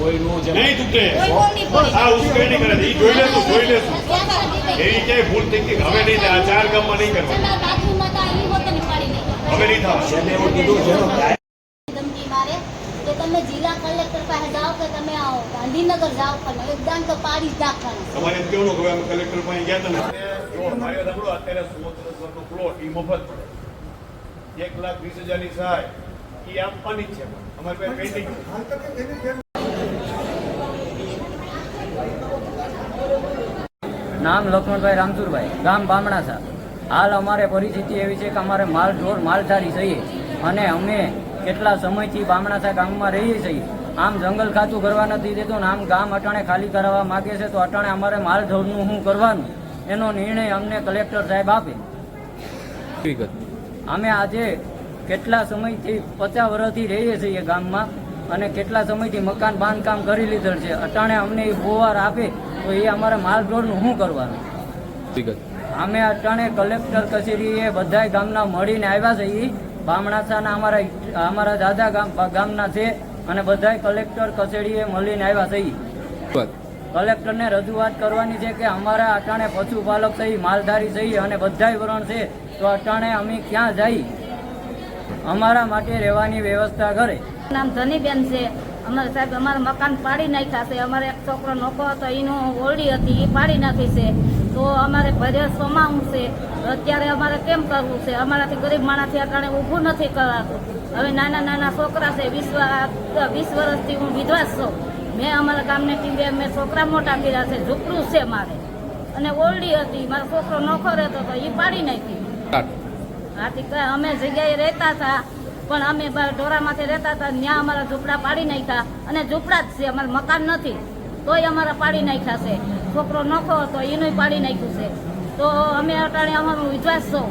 કોઈનું જે નહીં તૂટે. કોઈ કોણ નહીં પડે. આ ઉશ્કેરણી કરે. છે. જોઈ લેશું જોઈ લેશું. ક્યાં સુધી થઈ? એવી ક્યાંય ભૂલ થઈ ગઈ હવે નહીં આ ચાર ગામમાં નહીં કરવા છતાં બાજુમાં તો આ ઈ વતની પાડી નાખી. હવે નહીં થવા છેલ્લે એવું કીધું છે ને, ધમકી મારે કે તમે જિલ્લા કલેક્ટર પાસે જાઓ કે તમે આવો. ગાંધીનગર જાઓ પણ એકદમ તો પાડી જ નાખવાનું. તમારે કેવું કે અમે કલેક્ટર પાસે ગયા ને? મારે અત્યારે સુમંત્ર સરનો પ્લોટ ઈ મફત પડે. એક લાખ વીસ હજારની સહાય. એ આપવાની જ છે. અમારે પાસે પેન્ડિંગ નામ લક્ષ્મણભાઈ રામચુરભાઈ, ગામ બામણાસા હાલ અમારે પરિસ્થિતિ એવી છે કે અમારે માલ ઢોર માલધારી છીએ અને અમે કેટલા સમયથી બામણાસા ગામમાં રહીએ છીએ. આમ જંગલ ખાતું કરવા નથી દેતું ને આમ ગામ અટાણે ખાલી કરાવવા માગે છે, તો અટાણે અમારે માલ ઢોરનું શું કરવાનું? એનો નિર્ણય અમને કલેક્ટર સાહેબ આપે. અમે આજે કેટલા સમયથી પચાસ વર્ષથી રહીએ છીએ ગામમાં અને કેટલા સમયથી મકાન બાંધકામ કરી લીધેલ છે. અટાણે અમને એ બોવાર આપે. તો એ અમારે માલ ઢોરનું શું કરવાનું? અમે અટાણે કલેક્ટર કચેરીએ બધા ગામના મળીને આવ્યા છે એ બામણાસાના અમારા અમારા દાદા ગામ ગામના છે અને બધા કલેક્ટર કચેરીએ મળીને આવ્યા છે કલેક્ટરને રજૂઆત કરવાની છે કે અમારા અટાણે પશુપાલક થઈ માલધારી થઈ અને બધા વરણ છે. તો અટાણે અમે ક્યાં જઈ? અમારા માટે રહેવાની વ્યવસ્થા કરે. નામ ધનીબેન છે. અમારે સાહેબ અમારા મકાન પાડી નાખ્યા છે. અમારે એક છોકરો નોખો હતો એનો ઓરડી હતી એ પાડી નાખી છે. તો અમારે ભરે સમાવું છે. અત્યારે અમારે કેમ કરવું છે? અમારાથી ગરીબ માણસથી અટાણે ઊભું નથી કરાતું. હવે નાના નાના છોકરા છે વીસ વીસ વર્ષથી હું વિધવા છું. મેં અમારા ગામને ટીમે મેં છોકરા મોટા કર્યા છે. ઝૂંપડું છે મારે. અને ઓરડી હતી. મારો છોકરો નોખો રહેતો હતો એ પાડી નાખી. આથી અમે જગ્યાએ રહેતા હતા. પણ અમે ઢોરામાંથી રહેતા હતા ત્યાં અમારા ઝૂંપડા પાડી નાખ્યા અને ઝૂંપડા જ છે અમારે મકાન નથી. તોય અમારા પાડી નાખ્યા છે. છોકરો નખો હતો એનું પાડી નાખ્યું છે. તો અમે અટાણે અમારું વિશ્વાસ છો.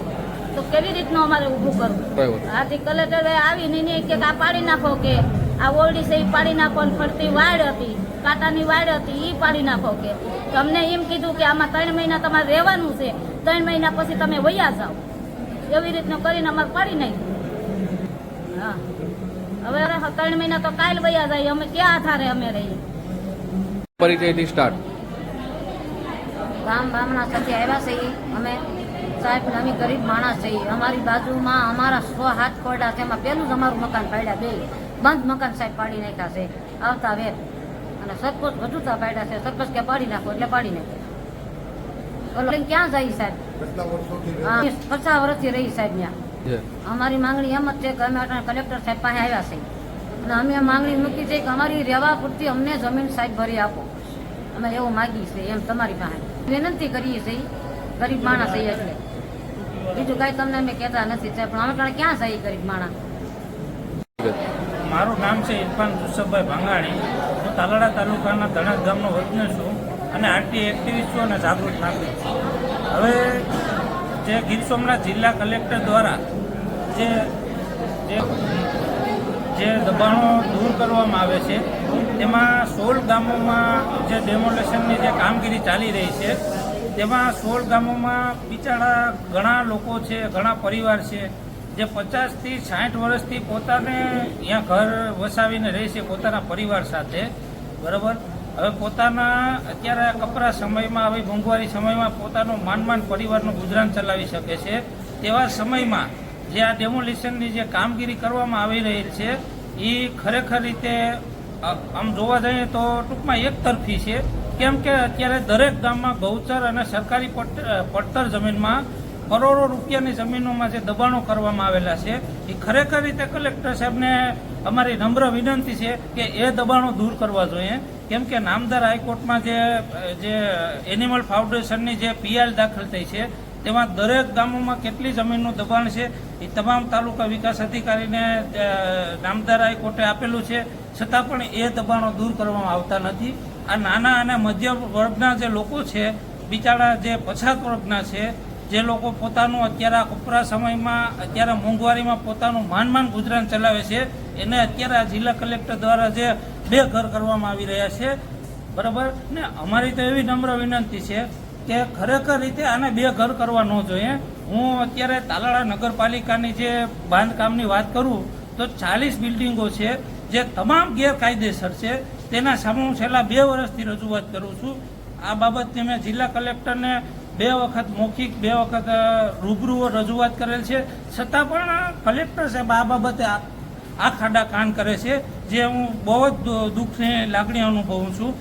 તો કેવી રીતનું અમારે ઊભું કરવું? આથી કલેક્ટરે આવીને નહીં કે આ પાડી નાખો કે આ ઓરડી છે એ પાડી નાખો અને ફરતી વાડ હતી કાંટાની વાડ હતી એ પાડી નાખો કે. તમને એમ કીધું કે આમાં ત્રણ મહિના તમારે રહેવાનું છે. ત્રણ મહિના પછી તમે વયા જાઓ. એવી રીતનું કરીને અમારે પાડી નાખ્યું. હા. હવે અરે ત્રણ મહિના તો કાલ વયા જાય અમે ક્યાં આધારે અમે રહીએ? પરિચયથી સ્ટાર્ટ ગામ બામણા સાથે આવ્યા છીએ અમે સાહેબ અમે ગરીબ માણસ છીએ. અમારી બાજુમાં અમારા સો હાથ ખોરડા છે એમાં પેલું જ અમારું મકાન પાડ્યા બે બંધ મકાન સાહેબ પાડી નાખ્યા છે. આવતા વેર. અને સરપંચ વધુતા પાડ્યા છે સરપંચ કે પાડી નાખો એટલે પાડી નાખો. ઓલો ક્યાં જાય સાહેબ? પચાસ વર્ષથી રહી સાહેબ ત્યાં. અમારી માંગણી એમ જ છે કે અમે કલેક્ટર સાહેબ પાસે આવ્યા છે. અને અમે માંગણી મૂકી છે કે અમારી રહેવા પૂરતી અમને જમીન સાહેબ ભરી આપો. અમે એવું માગીએ છીએ એમ તમારી પાસે. વિનંતી કરીએ છીએ. ગરીબ માણસ છીએ એટલે. બીજું કાંઈ તમને અમે કહેતા નથી સાહેબ પણ અમે ક્યાં સહી ગરીબ માણસ? મારું નામ છે ઇરફાન જુસફભાઈ ભાંગાણી. હું તાલાડા તાલુકાના ધણસ ગામનો વતની છું અને આરટી એક્ટિવિસ્ટ છું અને જાગૃત નાગરિક છું. હવે જે ગીર સોમનાથ જિલ્લા કલેક્ટર દ્વારા જે જે દબાણો દૂર કરવામાં આવે છે, તેમાં સોળ ગામોમાં જે ડેમોલેશનની જે કામગીરી ચાલી રહી છે, તેમાં સોળ ગામોમાં બિચારા ઘણા લોકો છે, ઘણા પરિવાર છે, જે પચાસથી સાઠ વર્ષથી પોતાને અહીંયા ઘર વસાવીને રહે છે, પોતાના પરિવાર સાથે, બરાબર? હવે પોતાના અત્યારે કપરા સમયમાં, હવે મોંઘવારી સમયમાં પોતાનું માન માન પરિવારનું ગુજરાન ચલાવી શકે છે, તેવા સમયમાં જે આ ડેમોલિશનની જે કામગીરી કરવામાં આવી રહી છે એ ખરેખર રીતે આમ જોવા જઈએ તો ટૂંકમાં એક તરફી છે. કેમ કે અત્યારે દરેક ગામમાં ગૌચર અને સરકારી પડતર જમીનમાં કરોડો રૂપિયાની જમીનોમાં જે દબાણો કરવામાં આવેલા છે એ ખરેખર રીતે કલેક્ટર સાહેબને અમારી નમ્ર વિનંતી છે કે એ દબાણો દૂર કરવા જોઈએ. કેમ કે નામદાર હાઈકોર્ટમાં જે જે એનિમલ ફાઉન્ડેશનની જે પીઆર દાખલ થઈ છે, તેમાં દરેક ગામોમાં કેટલી જમીનનું દબાણ છે એ તમામ તાલુકા વિકાસ અધિકારીને નામદાર હાઈકોર્ટે આપેલું છે. છતાં પણ એ દબાણો દૂર કરવામાં આવતા નથી. આ નાના અને મધ્યમ વર્ગના જે લોકો છે, બિચારા જે પછાત વર્ગના છે, જે લોકો પોતાનું અત્યારે આ કપરા સમયમાં, અત્યારે મોંઘવારીમાં પોતાનું માન માન ગુજરાન ચલાવે છે, એને અત્યારે આ જિલ્લા કલેક્ટર દ્વારા જે બે ઘર કરવામાં આવી રહ્યા છે. બરાબર? ને અમારી તો એવી નમ્ર વિનંતી છે કે ખરેખર રીતે આને બે ઘર કરવા ન જોઈએ. હું અત્યારે તાલાળા નગરપાલિકાની જે બાંધકામની વાત કરું, તો ચાલીસ બિલ્ડિંગો છે, જે તમામ ગેરકાયદેસર છે. તેના સામે હું છેલ્લા બે વર્ષથી રજૂઆત કરું છું. આ બાબતની મેં જિલ્લા કલેક્ટરને બે વખત મૌખિક, બે વખત રૂબરૂ રજૂઆત કરેલ છે. છતાં પણ કલેક્ટર સાહેબ આ બાબતે આ ખાડા કાન કરે છે, જે હું બહુ જ દુઃખની લાગણી અનુભવું છું.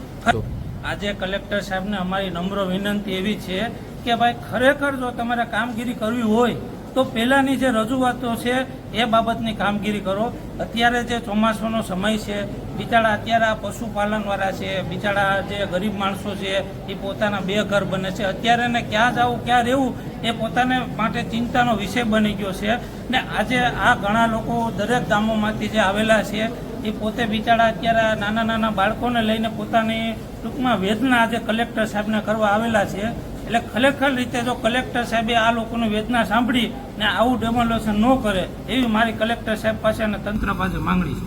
આજે કલેક્ટર સાહેબને અમારી નમ્ર વિનંતી એવી છે કે ભાઈ, ખરેખર જો તમારે કામગીરી કરવી હોય, તો પહેલાંની જે રજૂઆતો છે, એ બાબતની કામગીરી કરો. અત્યારે જે ચોમાસાનો સમય છે, બિચારા અત્યારે આ પશુપાલનવાળા છે, બિચારા જે ગરીબ માણસો છે, એ પોતાના બે ઘર બને છે. અત્યારે એને ક્યાં જવું, ક્યાં રહેવું, એ પોતાને માટે ચિંતાનો વિષય બની ગયો છે. ને આજે આ ઘણા લોકો દરેક ગામોમાંથી જે આવેલા છે એ પોતે બિચારા અત્યારે નાના નાના બાળકોને લઈને પોતાની ટૂંકમાં વેદના આજે કલેક્ટર સાહેબને કરવા આવેલા છે. એટલે ખરેખર રીતે જો કલેક્ટર સાહેબે આ લોકોની વેદના સાંભળી ને આવું ડેમોલેશન ન કરે એવી મારી કલેક્ટર સાહેબ પાસે અને તંત્ર પાસે માંગણી છે.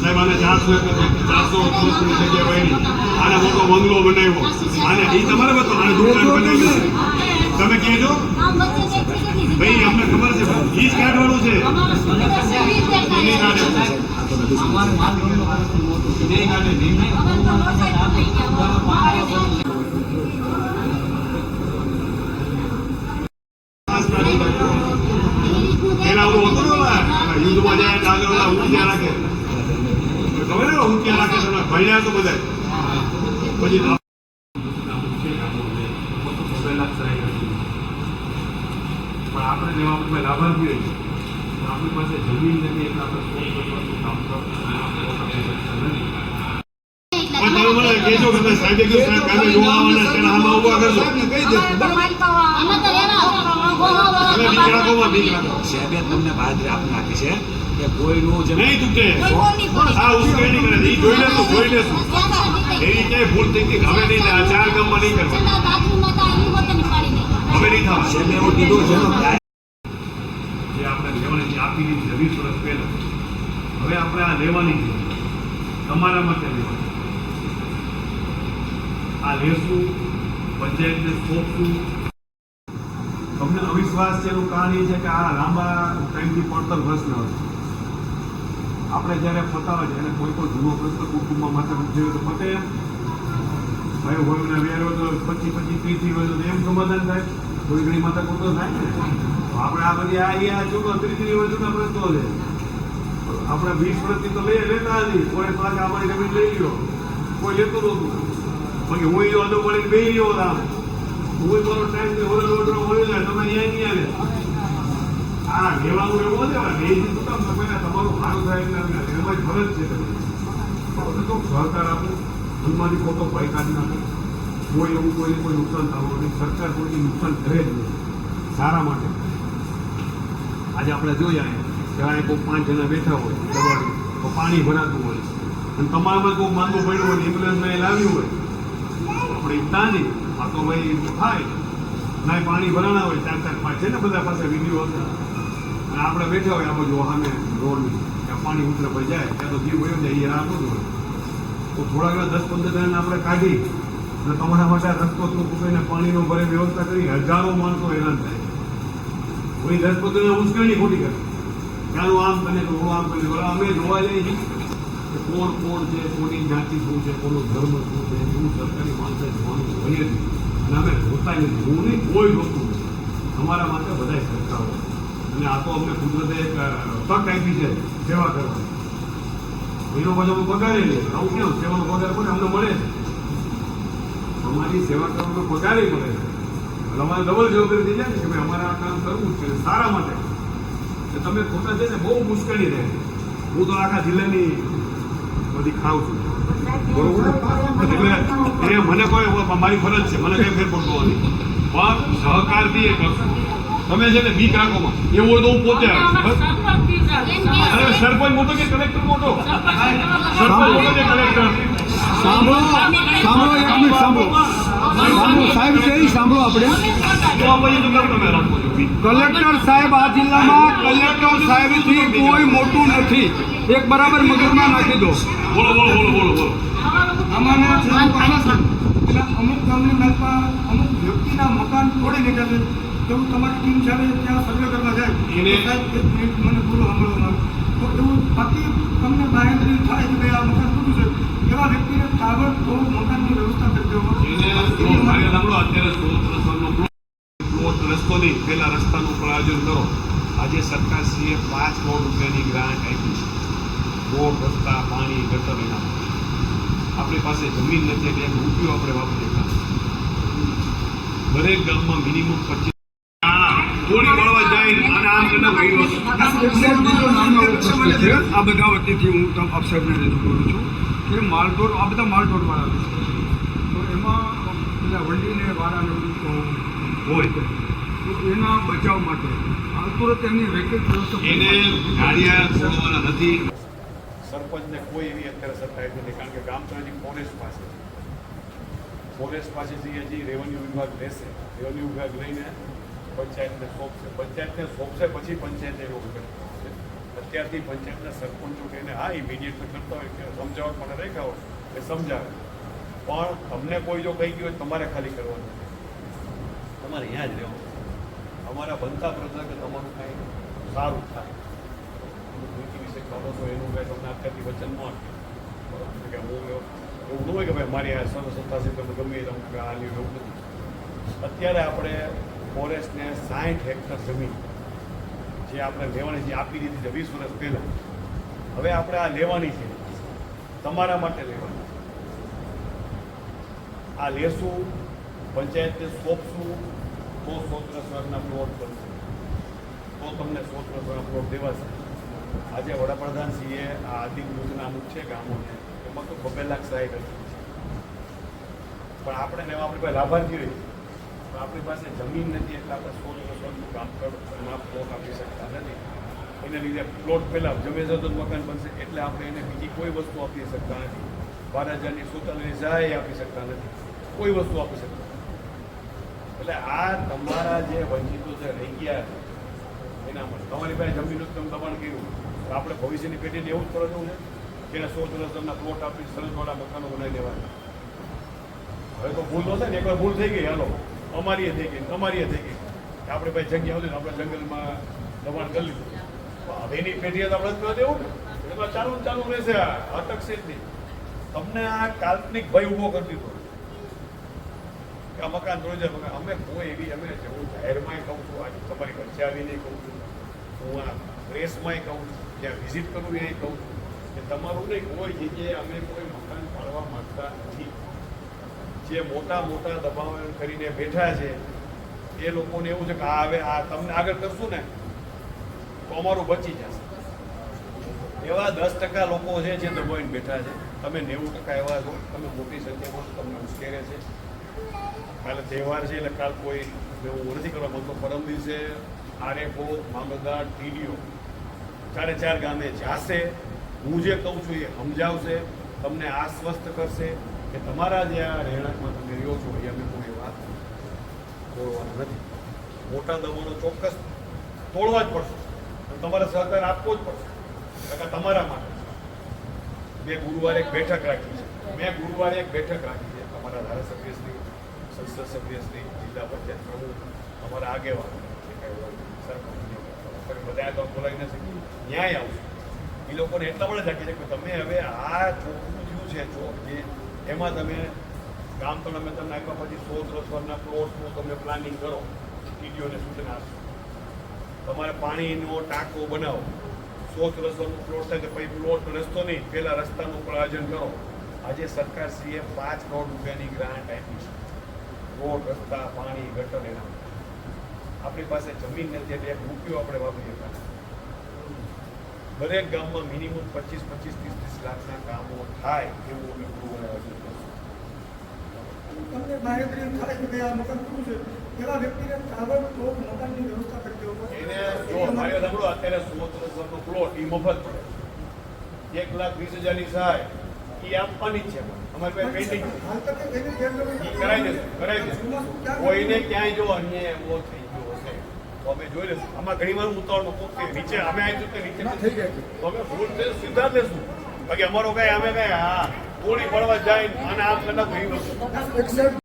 સાહેબ આને ચારસો ચારસો જગ્યા આને મોટો બંગલો બનાવ્યો. આને એ તમારે આને દુકાન બનાવી તમે કહેજો. ભાઈ અમને ખબર છે ઈ જ કાઢવાનું છે. યુદ્ધમાં જાય એટલે આગળ રાખે. ખબર ને ઊંધિયા રાખે તમે ભણ્યા તો બધા પછી તો પણ આપણે જેવા આપણે હોય આપણી પાસે જમીન નથી એટલે આપણે કોઈ કરવાનું કામ કરવું તમને બાદ આપી નાખી છે કે કોઈનું જે નહીં તૂટે. આ ઉશ્કેરણી કરે. છે. જોઈ લેશું જોઈ લેશું. એવી ક્યાંય ભૂલ થઈ ગઈ હવે નહીં થાય. આ ચાર ગામમાં નહીં કરવાની. હવે નહીં થવા સાહેબે એવું કીધું છે ને કે જે આપણે છે વીસ વર્ષ પહેલા. હવે આપણે આ લેવાની છે. તમારા માટે લેવાની? આ લેશું, પંચાયતને સોંપશું. તમને અવિશ્વાસ છે એનું કારણ એ છે કે આ લાંબા ટાઈમથી પડતર પ્રશ્ન હતો. આપણે જ્યારે પતાવે છે, એને કોઈ પણ જૂનો પ્રશ્ન કુટુંબમાં માથે ઉઠ્યો તો પતે ભાઈ હોય ને વેરો તો પચીસ પચીસ, ત્રીસ તો એમ સમાધાન થાય. થોડી ઘણી માથા કૂટો થાય ને. આપણે આ બધી ચૂકો ત્રીસ ત્રીસ વર્ષના પ્રશ્નો છે. આપણે વીસ વર્ષથી તો લઈ લેતા હતી કોઈ પાછા અમારી જમીન લઈ ગયો. કોઈ લેતું નહોતું. બાકી હું એ અડો પડીને બે ગયો આમ હું મારો ટાઈમ ઓલો ઓર્ડર હોય ને તમે અહીંયા નહીં આવે. આ લેવાનું એવું છે બે દી શું કામ? તમે તમારું સારું થાય એટલે એમાં જ ફરજ છે તમે તો સહકાર આપો. મનમાંથી ખોટો ભય કાઢી નાખો. કોઈ એવું કોઈ કોઈ નુકસાન થવું નહીં સરકાર કોઈ નુકસાન કરે જ નહીં. સારા માટે. આજે આપણે જોઈએ અહીંયા કોઈ પાંચ જણા બેઠા હોય દબાડી તો પાણી ભરાતું હોય. અને તમારામાં કોઈ માંદું પડ્યું હોય એમ્બ્યુલન્સમાં એ લાવ્યું હોય આપણે ઈચ્છતા નહીં આ તો ભાઈ થાય. ના પાણી ભરાણા હોય ચાર ચાર પાંચ છે ને બધા પાસે વીડિયો હતા. અને આપણે બેઠા હોય, આ બધું સામે રોડની ત્યાં પાણી ઉતરે પછી જાય, ત્યાં તો જીવ વયો જાય એ રાખો જ હોય. તો થોડા ઘણા દસ પંદર જણાને આપણે કાઢી અને તમારા માટે રસ્તો તો પાણીનો ભરે વ્યવસ્થા કરી, હજારો માણસો હેરાન થાય. કોઈ દસ પંદર ઉશ્કેરણી ખોટી કરે. ત્યાંનું આમ બને ઓલું આમ તો અમે જોવા જઈએ કે કોણ કોણ છે, કોની જ્ઞાતિ શું છે, કોનો ધર્મ શું છે એવું સરકારી માણસે જોવાનું હોય જ અને અમે જોતા નથી હું નહીં કોઈ જોતું નથી. અમારા માટે બધા સરકાર. હોય અને આ તો અમને કુદરતે એક તક આપી છે સેવા કરવાની. એનો અમે પગારે લઈએ આવું કેમ? સેવાનો પગાર કોને? અમને મળે છે. અમારી સેવા કરવાનો પગાર મળે છે. અમારે ડબલ જવાબદારી થઈ જાય ને કે ભાઈ અમારે આ કામ કરવું છે સારા માટે. કે તમે ખોટા છે ને બહુ મુશ્કેલી રહે. હું તો આખા જિલ્લાની બધી ખાઉં છું. એટલે એ મને કોઈ મારી ફરજ છે. મને કઈ ફેર પડતો નથી. પણ સહકારથી એ કરશું તમે છે ને બીક રાખોમાં એવું હોય તો હું પોતે આવીશ. અરે સરપંચ મોટો કે કલેક્ટર મોટો? સરપંચ મોટો કે કલેક્ટર? સાંભળો. સાંભળો એક મિનિટ સાંભળો સાંભળો. સાહેબ છે સાંભળો આપણે. કલેક્ટર સાહેબ આ જિલ્લામાં કલેક્ટર સાહેબથી કોઈ મોટું નથી એક બરાબર મગજમાં નાખી દો બોલો બોલો બોલો બોલો બોલો અમુક ગામની મહેલમાં અમુક વ્યક્તિના મકાન તોડી નીકળે છે તો તમારી ટીમ જ્યારે ત્યાં સર્વે કરવા જાય સાહેબ એક મિનિટ મને પૂરો સાંભળવામાં. તો એવું તમને બાહેંધરી થાય કે ભાઈ આ મકાન ખોટું છે એવા વ્યક્તિને તાબડતોબ મકાનની વ્યવસ્થા કરી દેવામાં અત્યારે રસ્તો નહીં રસ્તાનું પ્રયોજન કરો. આજે સરકારશ્રીએ પાંચ કરોડ રૂપિયાની ગ્રાન્ટ આપી છે. રોડ રસ્તા પાણી ગટર એના આપણી પાસે જમીન નથી એટલે એનો ઉપયોગ આપણે વાપરી શકતા દરેક ગામમાં મિનિમમ પચીસ આ બધા વતીથી હું આપ સાહેબને રજૂ કરું છું કે માલતોડ આ બધા માલતોડવાળા છે તો એમાં પેલા વંડીને વાળાને હોય તો એના બચાવ માટે તુરંત એમની વેકેટ વ્યવસ્થા એને નથી. સરપંચને કોઈ એવી અત્યારે સત્તા નથી કારણ કે ગામ તો હજી ફોરેસ્ટ પાસે છે. ફોરેસ્ટ પાસેથી હજી રેવન્યુ વિભાગ લેશે રેવન્યુ વિભાગ લઈને પંચાયતને સોંપશે પંચાયતને સોંપશે પછી પંચાયત એવું કરશે અત્યારથી પંચાયતના સરપંચો કહીને, હા ઇમિડિયેટ કરતા હોય કે સમજાવવા મને રાખ્યા હોય એ સમજાવે. પણ તમને કોઈ જો કહી ગયું હોય તો તમારે ખાલી કરવાનું. તમારે અહીંયા જ રહેવાનું અમારા બનતા પ્રજા કે તમારું કાંઈ સારું થાય. નીતિ વિશે કરો છો એનું કાંઈ તમને અત્યારથી વચન ન એવું એવું ન હોય કે ભાઈ મારી આ સર્વ સત્તા તમે ગમે એ તમને આ એવું નથી. અત્યારે આપણે ફોરેસ્ટને સાઠ હેક્ટર જમીન જે આપણે લેવાની જે આપી દીધી છે વીસ વર્ષ પહેલાં. હવે આપણે આ લેવાની છે. તમારા માટે લેવાની છે. આ લેશું, પંચાયતને સોંપશું, તો સ્વતંત્ર સ્વરના પ્લોટ બનશે. તો તમને સ્વતંત્ર સ્વરના પ્લોટ દેવાશે. આજે વડાપ્રધાનશ્રીએ આ આદિમ યોજના અમુક છે ગામોને, એમાં તો બબે લાખ સહાય કરી પણ આપણે એમાં આપણી પાસે લાભાર્થી પણ આપણી પાસે જમીન નથી, એટલે આપણે સો વર્ષનું કામ કરવા પ્લોટ આપી શકતા નથી. એને લીધે પ્લોટ પહેલાં જમે જતો મકાન બનશે, એટલે આપણે એને બીજી કોઈ વસ્તુ આપી શકતા નથી. બાર હજારની સુતરની સહાય આપી શકતા નથી. કોઈ વસ્તુ આપી શકતા એટલે આ તમારા જે વંચિતો જે રહી ગયા છે, એના માટે. તમારી પાસે જમીનનું તમે દબાણ કર્યું. આપણે ભવિષ્યની પેઢીને એવું જ કરો છો કે એને સો વર્ષ તમને પ્લોટ આપી સરસવાળા મકાનો બનાવી દેવાના. હવે તો ભૂલ તો છે ને, એકવાર ભૂલ થઈ ગઈ, હાલો. અમારી થઈ ગઈ તમારી થઈ ગઈ. આપણે ભાઈ જગ્યા હતી આપણે જંગલમાં દબાણ કરી લીધું. હવેની પેઢીએ તો આપણે જ દેવું ને. એમાં ચાલુ ચાલુ રહેશે અટકશે જ નહીં તમને આ કાલ્પનિક ભય ઊભો કરી દીધો. કે આ મકાન તોડી જાય અમે કોઈ એવી, અમે હું જાહેરમાંય કહું છું, આજે તમારી વચ્ચે આવીને કહું છું. હું આ પ્રેસમાંય કહું છું, જ્યાં વિઝિટ કરું એ કહું છું. કે તમારું નહીં કોઈ જગ્યાએ અમે કોઈ મકાન પાડવા માંગતા નથી. જે મોટા મોટા દબાણ કરીને બેઠા છે, એ લોકોને એવું છે કે આ હવે આ તમને આગળ કરશું ને, તો અમારું બચી જશે. એવા દસ ટકા લોકો છે જે દબાઈને બેઠા છે. તમે નેવું ટકા એવા છો, તમે મોટી સંખ્યામાં તમને ઉશ્કેરે છે. કાલે તહેવાર છે એટલે કાલ કોઈ એવું નથી કરવા માંગતો. પરમ દિવસે આરએફઓ મામલતદાર ટીડીઓ, ચારે ચાર ગામે જાશે. હું જે કહું છું એ સમજાવશે, તમને આશ્વસ્ત કરશે. કે તમારા જે આ રહેણાંકમાં તમે રહ્યો છો, એ અમે કોઈ વાત તોડવાના નથી. મોટા દબાણો ચોક્કસ તોડવા જ પડશે. તમારે સહકાર આપવો જ પડશે. કાકા, તમારા માટે. મેં ગુરુવારે એક બેઠક રાખી છે. મેં ગુરુવારે એક બેઠક રાખી છે. અમારા ધારાસભ્યશ્રી સંસદ સભ્યશ્રી જિલ્લા પંચાયત પ્રમુખ, અમારા આગેવાન. તમે બધા તો બોલાવી ન શકીએ ન્યાય આવશે. એ લોકોને એટલા પણ રાખી છે કે તમે હવે આ ચોખ્ખું થયું છે, જો જે એમાં તમે ગામ તો અમે તમને આપ્યા, પછી સો વર્ષના પ્લોટનું તમે પ્લાનિંગ કરો ટીડીઓને સૂચના આપશો તમારે પાણીનો ટાંકો બનાવો. સો રસ્તાનો પ્લોટ થાય કે પછી પ્લોટ રસ્તો નહીં પહેલાં રસ્તાનું પણ આયોજન કરો. આજે સરકારશ્રીએ પાંચ કરોડ રૂપિયાની ગ્રાન્ટ આપી છે. રોડ, રસ્તા, પાણી, ગટર, એના. આપણી પાસે જમીન નથી, એટલે એક રૂપિયો આપણે વાપરી શકતા દરેક ગામમાં મિનિમમ પચીસ પચીસ ત્રીસ ત્રીસ લાખના કામો થાય એવું અમે ગુરુવારે તમને બાહેંધરી થાય કે ભાઈ આ મકાન ખોટું છે. એવા વ્યક્તિને તાબડતોબ મકાનની વ્યવસ્થા કરી એને જો મારી વાત અત્યારે સુમત રસ્તરનો પ્લોટ એ મફત પડે એક લાખ વીસ હજારની સહાય એ આપવાની છે. અમારી પાસે પેન્ડિંગ કરાવી દેશું કરાવી દેશું કોઈને ક્યાંય જો અન્ય એવો થઈ તો અમે જોઈ લઈશું. આમાં ઘણી વાર ઉતાવળ કે નીચે અમે આવી કે નીચે થઈ જાય. તો અમે ભૂલ છે સીધા લેશું બાકી અમારો કઈ અમે કઈ હા ગોળી પડવા જાય અને આમ કરતા કોઈ વસ્તુ એક્ઝેક્ટ